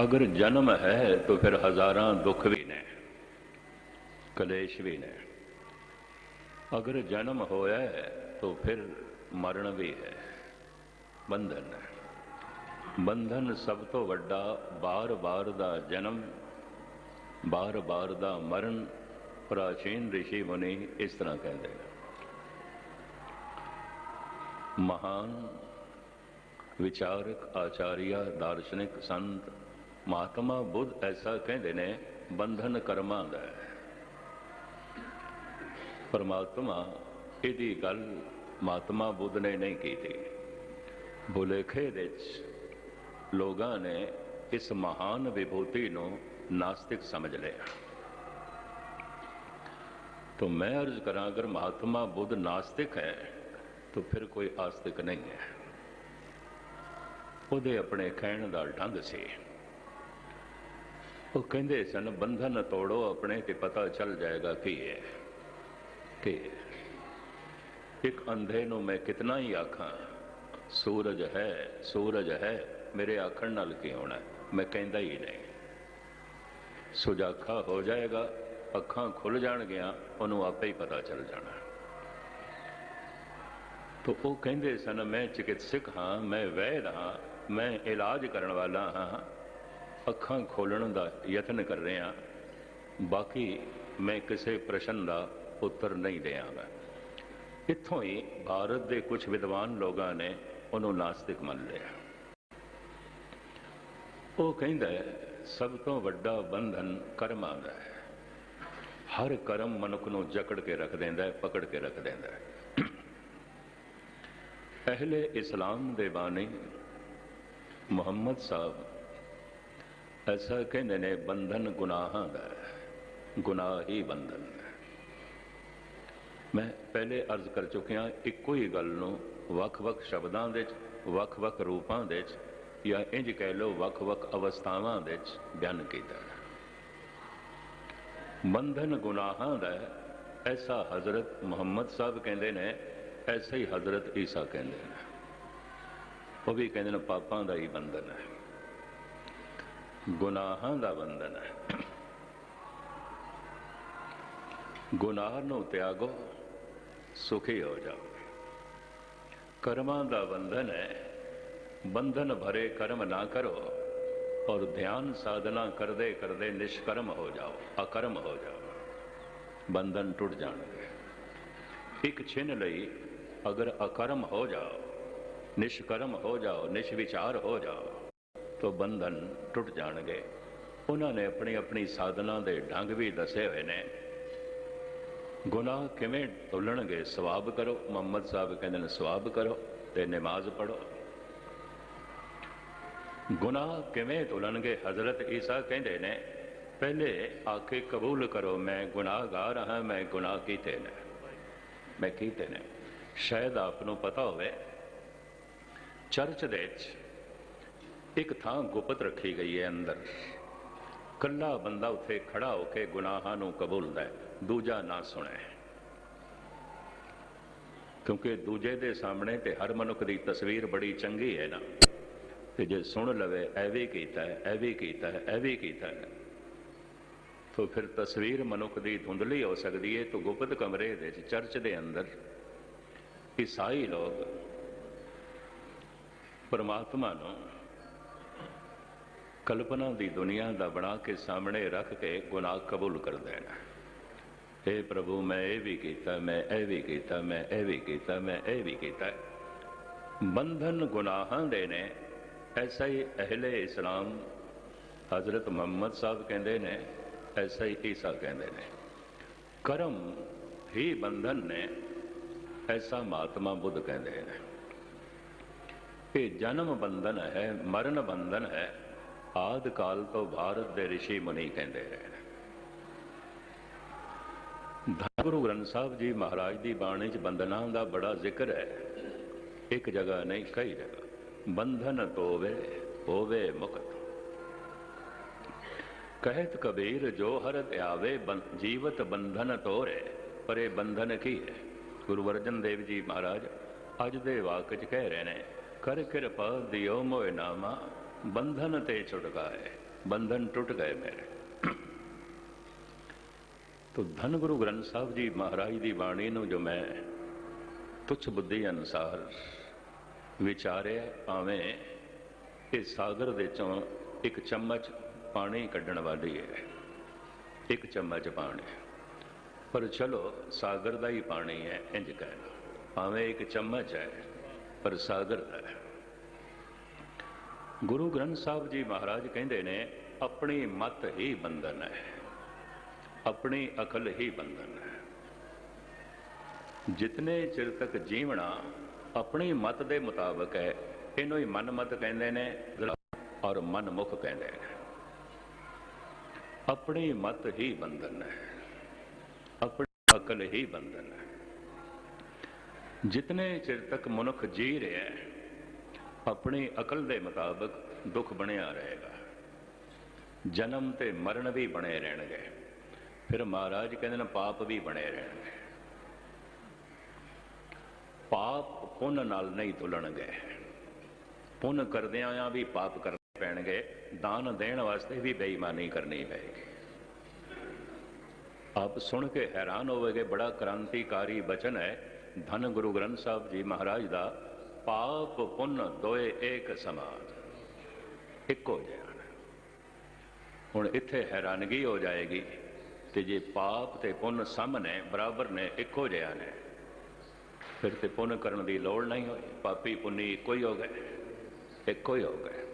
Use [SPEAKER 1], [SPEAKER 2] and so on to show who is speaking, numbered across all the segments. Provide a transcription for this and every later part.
[SPEAKER 1] ਅਗਰ ਜਨਮ ਹੈ ਤਾਂ ਫਿਰ ਹਜ਼ਾਰਾਂ ਦੁੱਖ ਵੀ ਨੇ, ਕਲੇਸ਼ ਵੀ ਨੇ। ਅਗਰ ਜਨਮ ਹੋਇਆ ਤਾਂ ਫਿਰ ਮਰਨ ਵੀ ਹੈ। ਬੰਧਨ ਹੈ। ਬੰਧਨ ਸਭ ਤੋਂ ਵੱਡਾ ਬਾਰ-ਬਾਰ ਦਾ ਜਨਮ, ਬਾਰ-ਬਾਰ ਦਾ ਮਰਨ ਪ੍ਰਾਚੀਨ ઋષਿ ਮੁਨੀ ਇਸ ਤਰ੍ਹਾਂ ਕਹਿੰਦੇ ਨੇ। ਮਹਾਨ ਵਿਚਾਰਕ ਆਚਾਰੀਆ, ਦਾਰਸ਼ਨਿਕ ਸੰਤ ਮਹਾਤਮਾ ਬੁੱਧ ਐਸਾ ਕਹਿੰਦੇ ਨੇ ਬੰਧਨ ਕਰਮਾਂ ਦਾ ਹੈ ਪਰਮਾਤਮਾ ਇਹਦੀ ਗੱਲ ਮਹਾਤਮਾ ਬੁੱਧ ਨੇ ਨਹੀਂ ਕੀਤੀ ਭੁਲੇਖੇ ਵਿੱਚ ਲੋਕਾਂ ਨੇ ਇਸ ਮਹਾਨ ਵਿਭੂਤੀ ਨੂੰ ਨਾਸਤਿਕ ਸਮਝ ਲਿਆ तो मैं अर्ज करा अगर महात्मा बुद्ध नास्तिक है तो फिर कोई आस्तिक नहीं है ਉਹਦੇ ਆਪਣੇ ਕਹਿਣ ਦਾ ਢੰਗ ਸੀ ਉਹ ਕਹਿੰਦੇ ਸਨ, ਬੰਧਨ ਤੋੜੋ ਆਪਣੇ ਤੇ ਪਤਾ ਚੱਲ ਜਾਏਗਾ ਕੀ ਹੈ। ਕਿ ਇੱਕ ਅੰਧੇ ਨੂੰ ਮੈਂ ਕਿਤਨਾ ਹੀ ਆਖਾਂ, ਸੂਰਜ ਹੈ ਸੂਰਜ ਹੈ, ਮੇਰੇ ਆਖਣ ਨਾਲ ਕੀ ਹੋਣਾ? ਮੈਂ ਕਹਿੰਦਾ ਹੀ ਨਹੀਂ। ਸੁਜਾਖਾ ਹੋ ਜਾਏਗਾ, ਅੱਖਾਂ ਖੁੱਲ ਜਾਣਗੀਆਂ, ਉਹਨੂੰ ਆਪੇ ਹੀ ਪਤਾ ਚੱਲ ਜਾਣਾ। ਤੋ ਉਹ ਕਹਿੰਦੇ ਸਨ, ਮੈਂ ਚਿਕਿਤਸਕ ਹਾਂ, ਮੈਂ ਵੈਦ ਹਾਂ, ਮੈਂ ਇਲਾਜ ਕਰਨ ਵਾਲਾ ਹਾਂ ਅੱਖਾਂ ਖੋਲਣ ਦਾ ਯਤਨ ਕਰ ਰਿਹਾ ਬਾਕੀ ਮੈਂ ਕਿਸੇ ਪ੍ਰਸ਼ਨ ਦਾ ਉੱਤਰ ਨਹੀਂ ਦਿਆਂਗਾ। ਇੱਥੋਂ ਹੀ ਭਾਰਤ ਦੇ ਕੁਝ ਵਿਦਵਾਨ ਲੋਕਾਂ ਨੇ ਉਹਨੂੰ ਨਾਸਤਿਕ ਮੰਨ ਲਿਆ। ਉਹ ਕਹਿੰਦਾ ਸਭ ਤੋਂ ਵੱਡਾ ਬੰਧਨ ਕਰਮਾਂ ਦਾ ਹੈ। ਹਰ ਕਰਮ ਮਨੁੱਖ ਨੂੰ ਜਕੜ ਕੇ ਰੱਖ ਦਿੰਦਾ ਹੈ, ਪਕੜ ਕੇ ਰੱਖ ਦਿੰਦਾ ਹੈ। ਪਹਿਲੇ ਇਸਲਾਮ ਦੇ ਬਾਣੀ ਮੁਹੰਮਦ ਸਾਹਿਬ ਐਸਾ ਕਹਿੰਦੇ ਨੇ, ਬੰਧਨ ਗੁਨਾਹਾਂ ਦਾ ਹੈ। ਗੁਨਾਹ ਹੀ ਬੰਧਨ। ਮੈਂ ਪਹਿਲੇ ਅਰਜ਼ ਕਰ ਚੁੱਕਿਆ, ਇੱਕੋ ਹੀ ਗੱਲ ਨੂੰ ਵੱਖ-ਵੱਖ ਸ਼ਬਦਾਂ ਦੇ ਵਿੱਚ, ਵੱਖ-ਵੱਖ ਰੂਪਾਂ ਦੇ ਵਿੱਚ, ਜਾਂ ਇੰਜ ਕਹਿ ਲਓ, ਵੱਖ-ਵੱਖ ਅਵਸਥਾਵਾਂ ਦੇ ਵਿੱਚ ਬਿਆਨ ਕੀਤਾ। ਬੰਧਨ ਗੁਨਾਹਾਂ ਦਾ ਐਸਾ ਹਜ਼ਰਤ ਮੁਹੰਮਦ ਸਾਹਿਬ ਕਹਿੰਦੇ ਨੇ, ਐਸਾ ਹੀ ਹਜ਼ਰਤ ਈਸਾ ਕਹਿੰਦੇ ਨੇ। ਉਹ ਵੀ ਕਹਿੰਦੇ ਨੇ, ਪਾਪਾਂ ਦਾ ਹੀ ਬੰਧਨ ਹੈ। ਗੁਨਾਹਾਂ ਦਾ ਬੰਧਨ ਹੈ। ਗੁਨਾਹ ਨੂੰ ਤਿਆਗੋ, ਸੁਖੀ ਹੋ ਜਾਓ। ਕਰਮਾਂ ਦਾ ਬੰਧਨ ਹੈ। ਬੰਧਨ ਭਰੇ ਕਰਮ ਨਾ ਕਰੋ ਔਰ ਧਿਆਨ ਸਾਧਨਾ ਕਰਦੇ ਕਰਦੇ ਨਿਸ਼ਕਰਮ ਹੋ ਜਾਓ, ਅਕਰਮ ਹੋ ਜਾਓ। ਬੰਧਨ ਟੁੱਟ ਜਾਣਗੇ। ਇੱਕ ਛਿਨ ਲਈ ਅਗਰ ਅਕਰਮ ਹੋ ਜਾਓ, ਨਿਸ਼ਕਰਮ ਹੋ ਜਾਓ, ਨਿਸ਼ਵਿਚਾਰ ਹੋ ਜਾਓ ਤੋਂ ਬੰਧਨ ਟੁੱਟ ਜਾਣਗੇ। ਉਹਨਾਂ ਨੇ ਆਪਣੀ ਆਪਣੀ ਸਾਧਨਾ ਦੇ ਢੰਗ ਵੀ ਦੱਸੇ ਹੋਏ ਨੇ। ਗੁਨਾਹ ਕਿਵੇਂ ਤੁਲਣਗੇ, ਸਵਾਬ ਕਰੋ। ਮੁਹੰਮਦ ਸਾਹਿਬ ਕਹਿੰਦੇ ਨੇ, ਸਵਾਬ ਕਰੋ ਤੇ ਨਮਾਜ਼ ਪੜੋ ਗੁਨਾਹ ਕਿਵੇਂ ਤੁਲਣਗੇ, ਹਜ਼ਰਤ ਈਸਾ ਕਹਿੰਦੇ ਨੇ, ਪਹਿਲੇ ਆਕੇ ਕਬੂਲ ਕਰੋ, ਮੈਂ ਗੁਨਾਹਗਾਰ ਹਾਂ, ਮੈਂ ਗੁਨਾਹ ਕੀਤੇ ਨੇ। ਮੈਂ ਕੀਤੇ ਨੇ। ਸ਼ਾਇਦ ਆਪ ਨੂੰ ਪਤਾ ਹੋਵੇ, ਚਰਚ ਦੇ ਵਿੱਚ ਇੱਕ ਥਾਂ ਗੁਪਤ ਰੱਖੀ ਗਈ ਹੈ ਅੰਦਰ। ਕੱਲਾ ਬੰਦਾ ਉੱਥੇ ਖੜਾ ਹੋ ਕੇ ਗੁਨਾਹਾਂ ਨੂੰ ਕਬੂਲਦਾ ਹੈ, ਦੂਜਾ ਨਾ ਸੁਣੇ ਕਿਉਂਕਿ ਦੂਜੇ ਦੇ ਸਾਹਮਣੇ ਤੇ ਹਰ ਮਨੁੱਖ ਦੀ ਤਸਵੀਰ ਬੜੀ ਚੰਗੀ ਹੈ ਨਾ। ਤੇ ਜੇ ਸੁਣ ਲਵੇ ਐ ਵੀ ਕੀਤਾ ਹੈ ਐ ਵੀ ਕੀਤਾ ਹੈ ਐ ਵੀ ਕੀਤਾ ਹੈ। ਤਾਂ ਫਿਰ ਤਸਵੀਰ ਮਨੁੱਖ ਦੀ ਧੁੰਦਲੀ ਹੋ ਸਕਦੀ ਹੈ, ਤਾਂ ਗੁਪਤ ਕਮਰੇ ਦੇ ਵਿੱਚ, ਚਰਚ ਦੇ ਅੰਦਰ। ਈਸਾਈ ਲੋਕ ਪਰਮਾਤਮਾ ਨੂੰ ਕਲਪਨਾ ਦੀ ਦੁਨੀਆ ਦਾ ਬਣਾ ਕੇ ਸਾਹਮਣੇ ਰੱਖ ਕੇ ਗੁਨਾਹ ਕਬੂਲ ਕਰਦੇ ਨੇ हे ਪ੍ਰਭੂ, ਮੈਂ ਇਹ ਵੀ ਕੀਤਾ, ਮੈਂ ਇਹ ਵੀ ਕੀਤਾ, ਮੈਂ ਇਹ ਵੀ ਕੀਤਾ, ਮੈਂ ਇਹ ਵੀ ਕੀਤਾ। ਬੰਧਨ ਗੁਨਾਹਾਂ ਦੇ ਨੇ, ਐਸਾ ਹੀ ਅਹਲੇ ਇਸਲਾਮ ਹਜ਼ਰਤ ਮੁਹੰਮਦ ਸਾਹਿਬ ਕਹਿੰਦੇ ਨੇ, ਐਸਾ ਹੀ ਈਸਾ ਕਹਿੰਦੇ ਨੇ। ਕਰਮ ਹੀ ਬੰਧਨ ਨੇ, ਐਸਾ ਮਹਾਤਮਾ ਬੁੱਧ ਕਹਿੰਦੇ ਨੇ। ਇਹ ਜਨਮ ਬੰਧਨ ਹੈ, ਮਰਨ ਬੰਧਨ ਹੈ। ਆਦ ਕਾਲ ਤੋਂ ਭਾਰਤ ਦੇ ઋષਿ ਮੁਨੀ ਕਹਿੰਦੇ ਰਹੇ ਧੰਨ ਗੁਰੂ ਗ੍ਰੰਥ ਸਾਹਿਬ ਜੀ ਮਹਾਰਾਜ ਦੀ ਬਾਣੀ 'ਚ ਬੰਧਨਾਂ ਦਾ ਬੜਾ ਜ਼ਿਕਰ ਹੈ। ਇੱਕ ਜਗ੍ਹਾ ਨਹੀਂ, ਕਈ ਜਗ੍ਹਾ। ਬੰਧਨ ਤੋਵੇ, ਹੋਵੇ ਮੁਕਤ। ਕਹਿਤ ਕਬੀਰ ਜੋ ਹਰਤ ਆਵੇ, ਬੰ- ਜੀਵਤ ਬੰਧਨ ਤੋਰੇ। ਪਰੇ ਬੰਧਨ ਕੀ ਹੈ? ਗੁਰੂ ਅਰਜਨ ਦੇਵ ਜੀ ਮਹਾਰਾਜ ਅੱਜ ਦੇ ਵਾਕ 'ਚ ਕਹਿ ਰਹੇ ਨੇ, ਕਰ ਕਿਰਪਾ ਦਿਓ ਮੋਇ ਨਾਮਾ बंधन ते छुटकाए बंधन टूट गए मेरे ਤੋ ਧੰਨ ਗੁਰੂ ਗ੍ਰੰਥ ਸਾਹਿਬ ਜੀ ਮਹਾਰਾਜ ਦੀ ਬਾਣੀ ਨੂੰ ਜੋ ਮੈਂ ਤੁਛ ਬੁੱਧੀ ਅਨੁਸਾਰ ਵਿਚਾਰਿਆ ਭਾਵੇਂ ਇਹ ਸਾਗਰ ਦੇ ਚੋਂ ਇੱਕ ਚਮਚ ਪਾਣੀ ਕੱਢਣ ਵਾਲੀ ਹੈ ਇੱਕ ਚਮਚ ਪਾਣੀ ਪਰ ਚਲੋ ਸਾਗਰ ਦਾ ਹੀ ਪਾਣੀ ਹੈ ਇੰਜ ਕਹਿ ਲਓ ਭਾਵੇਂ ਇੱਕ ਚਮਚ ਹੈ ਪਰ ਸਾਗਰ ਦਾ ਹੈ ਗੁਰੂ ਗ੍ਰੰਥ ਸਾਹਿਬ ਜੀ ਮਹਾਰਾਜ ਕਹਿੰਦੇ ਨੇ, ਆਪਣੀ ਮਤ ਹੀ ਬੰਧਨ ਹੈ। ਆਪਣੀ ਅਕਲ ਹੀ ਬੰਧਨ ਹੈ। ਜਿਤਨੇ ਚਿਰ ਤੱਕ ਜੀਵਣਾ ਆਪਣੀ ਮਤ ਦੇ ਮੁਤਾਬਕ ਹੈ, ਇਹਨੂੰ ਹੀ ਮਨ ਮਤ ਕਹਿੰਦੇ ਨੇ ਔਰ ਮਨਮੁਖ ਕਹਿੰਦੇ ਨੇ। ਆਪਣੀ ਮਤ ਹੀ ਬੰਧਨ ਹੈ। ਆਪਣੀ ਅਕਲ ਹੀ ਬੰਧਨ ਹੈ। ਜਿਤਨੇ ਚਿਰ ਤੱਕ ਮਨੁੱਖ ਜੀ ਰਿਹਾ ਹੈ ਆਪਣੀ ਅਕਲ ਦੇ ਮੁਤਾਬਕ ਦੁੱਖ ਬਣਿਆ ਰਹੇਗਾ। ਜਨਮ ਤੇ ਮਰਨ ਵੀ ਬਣੇ ਰਹਿਣਗੇ। ਫਿਰ ਮਹਾਰਾਜ ਕਹਿੰਦੇ ਨੇ ਪਾਪ ਵੀ ਬਣੇ ਰਹਿਣਗੇ। ਪਾਪ ਪੁੰਨ ਨਾਲ ਨਹੀਂ ਤੁਲਣਗੇ। ਪੁੰਨ ਕਰਦਿਆਂ ਆ ਵੀ ਪਾਪ ਕਰਨੇ ਪੈਣਗੇ। ਦਾਨ ਦੇਣ ਵਾਸਤੇ ਵੀ ਬੇਈਮਾਨੀ ਕਰਨੀ ਪਏਗੀ। ਆਪ ਸੁਣ ਕੇ ਹੈਰਾਨ ਹੋਵੇਗੇ, ਬੜਾ ਕ੍ਰਾਂਤੀਕਾਰੀ ਬਚਨ ਹੈ। ਧੰਨ ਗੁਰੂ ਗ੍ਰੰਥ ਸਾਹਿਬ ਜੀ ਮਹਾਰਾਜ ਦਾ ਪਾਪ ਪੁੰਨ ਦੋਏ ਏਕ ਸਮਾਨ ਇੱਕੋ ਜਿਹਾ ਹੁਣ ਇੱਥੇ ਹੈਰਾਨਗੀ ਹੋ ਜਾਏਗੀ ਤੇ ਜੇ ਪਾਪ ਤੇ ਪੁੰਨ ਸਾਹਮਣੇ ਬਰਾਬਰ ਨੇ, ਇੱਕੋ ਜਿਹਾ ਨੇ, ਫਿਰ ਤੇ ਪੁੰਨ ਕਰਨ ਦੀ ਲੋੜ ਨਹੀਂ ਹੋਈ। ਪਾਪੀ ਪੁੰਨੀ ਇੱਕੋ ਹੀ ਹੋ ਗਏ, ਇੱਕੋ ਹੀ ਹੋ ਗਏ।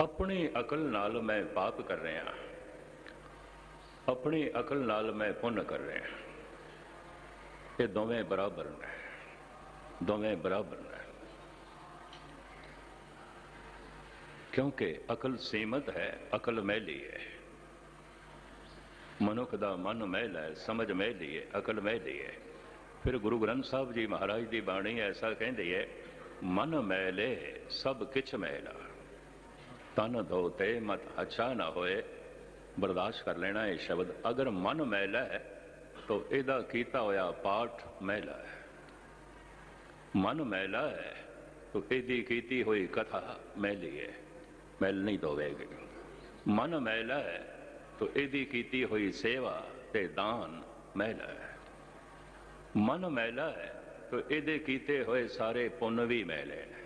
[SPEAKER 1] ਆਪਣੀ ਅਕਲ ਨਾਲ ਮੈਂ ਪਾਪ ਕਰ ਰਿਹਾ ਆਪਣੀ ਅਕਲ ਨਾਲ ਮੈਂ ਪੁੰਨ ਕਰ ਰਿਹਾ ਇਹ ਦੋਵੇਂ ਬਰਾਬਰ ਨੇ। ਦੋਵੇਂ ਬਰਾਬਰ ਨੇ ਕਿਉਂਕਿ ਅਕਲ ਸੀਮਤ ਹੈ, ਅਕਲ ਮੈਲੀ ਹੈ। ਮਨੁੱਖ ਦਾ ਮਨ ਮੈਲ ਹੈ, ਸਮਝ ਮੈਲੀ ਹੈ, ਅਕਲ ਮੈਲੀ ਹੈ। ਫਿਰ ਗੁਰੂ ਗ੍ਰੰਥ ਸਾਹਿਬ ਜੀ ਮਹਾਰਾਜ ਦੀ ਬਾਣੀ ਐਸਾ ਕਹਿੰਦੀ ਹੈ, ਮਨ ਮੈਲੇ ਸਭ ਕਿਛ ਮੈਲਾ ਤਨ ਧੋਤੇ ਮਤ ਅੱਛਾ ਨਾ ਹੋਏ, ਬਰਦਾਸ਼ਤ ਕਰ ਲੈਣਾ ਇਹ ਸ਼ਬਦ। ਅਗਰ ਮਨ ਮੈਲਾ ਹੈ, ਤਾਂ ਇਹਦਾ ਕੀਤਾ ਹੋਇਆ ਪਾਠ ਮੈਲਾ ਹੈ। ਮਨ ਮੈਲਾ ਹੈ। ਤਾਂ ਇਹਦੀ ਕੀਤੀ ਹੋਈ ਕਥਾ ਮੈਲੀ ਹੈ ਮੈਲ ਨਹੀਂ ਧੋਵੇਗੀ ਮਨ ਮੈਲਾ ਹੈ ਤਾਂ ਇਹਦੀ ਕੀਤੀ ਹੋਈ ਸੇਵਾ ਤੇ ਦਾਨ ਮੈਲਾ ਹੈ। ਮਨ ਮੈਲਾ ਹੈ ਤਾਂ ਇਹਦੇ ਕੀਤੇ ਹੋਏ ਸਾਰੇ ਪੁੰਨ ਵੀ ਮੈਲੇ ਨੇ।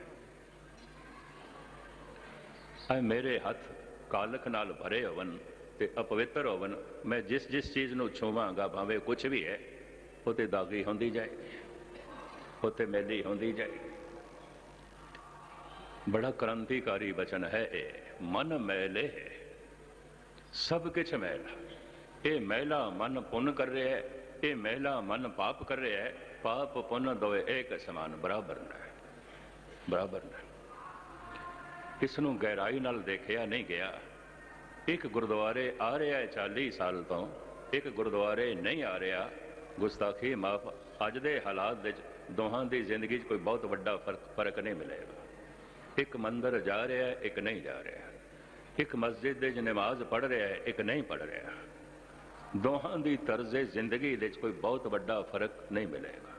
[SPEAKER 1] ਐ ਮੇਰੇ ਹੱਥ ਕਾਲਕ ਨਾਲ ਭਰੇ ਹੋਵਨ ਤੇ ਅਪਵਿੱਤਰ ਹੋਵਨ। ਮੈਂ ਜਿਸ ਜਿਸ ਚੀਜ਼ ਨੂੰ ਛੂਵਾਂਗਾ, ਭਾਵੇਂ ਕੁਝ ਵੀ ਹੈ ਉਹ ਤੇ ਦਾਗੀ ਹੁੰਦੀ ਜਾਏਗੀ। ਉਹ ਤੇ ਮੈਲੀ ਹੁੰਦੀ ਜਾਏ ਬੜਾ ਕ੍ਰਾਂਤੀਕਾਰੀ ਵਚਨ ਹੈ ਇਹ, ਮਨ ਮੈਲੇ ਸਭ ਕੁਝ ਮੈਲਾ। ਇਹ ਮੈਲਾ ਮਨ ਪੁੰਨ ਕਰ ਰਿਹਾ ਹੈ, ਇਹ ਮਹਿਲਾ ਮਨ ਪਾਪ ਕਰ ਰਿਹਾ ਹੈ। ਪਾਪ ਪੁੰਨ ਦੋਏ ਇੱਕ ਸਮਾਨ, ਬਰਾਬਰ ਨੇ ਬਰਾਬਰ ਨੇ ਇਸ ਨੂੰ ਗਹਿਰਾਈ ਨਾਲ ਦੇਖਿਆ ਨਹੀਂ ਗਿਆ। ਇੱਕ ਗੁਰਦੁਆਰੇ ਆ ਰਿਹਾ ਹੈ 40 ਸਾਲ ਤੋਂ, ਇੱਕ ਗੁਰਦੁਆਰੇ ਨਹੀਂ ਆ ਰਿਹਾ। ਗੁਸਤਾਖੀ ਮਾਫ ਅੱਜ ਦੇ ਹਾਲਾਤ ਵਿੱਚ ਦੋਹਾਂ ਦੀ ਜ਼ਿੰਦਗੀ 'ਚ ਕੋਈ ਬਹੁਤ ਵੱਡਾ ਫ਼ਰਕ ਫ਼ਰਕ ਨਹੀਂ ਮਿਲੇਗਾ। ਇੱਕ ਮੰਦਰ ਜਾ ਰਿਹਾ ਇੱਕ ਨਹੀਂ ਜਾ ਰਿਹਾ। ਇੱਕ ਮਸਜਿਦ ਦੇ 'ਚ ਨਮਾਜ਼ ਪੜ੍ਹ ਰਿਹਾ ਹੈ, ਇੱਕ ਨਹੀਂ ਪੜ੍ਹ ਰਿਹਾ। ਦੋਹਾਂ ਦੀ ਤਰਜ਼ੇ ਜ਼ਿੰਦਗੀ ਦੇ ਵਿੱਚ ਕੋਈ ਬਹੁਤ ਵੱਡਾ ਫ਼ਰਕ ਨਹੀਂ ਮਿਲੇਗਾ।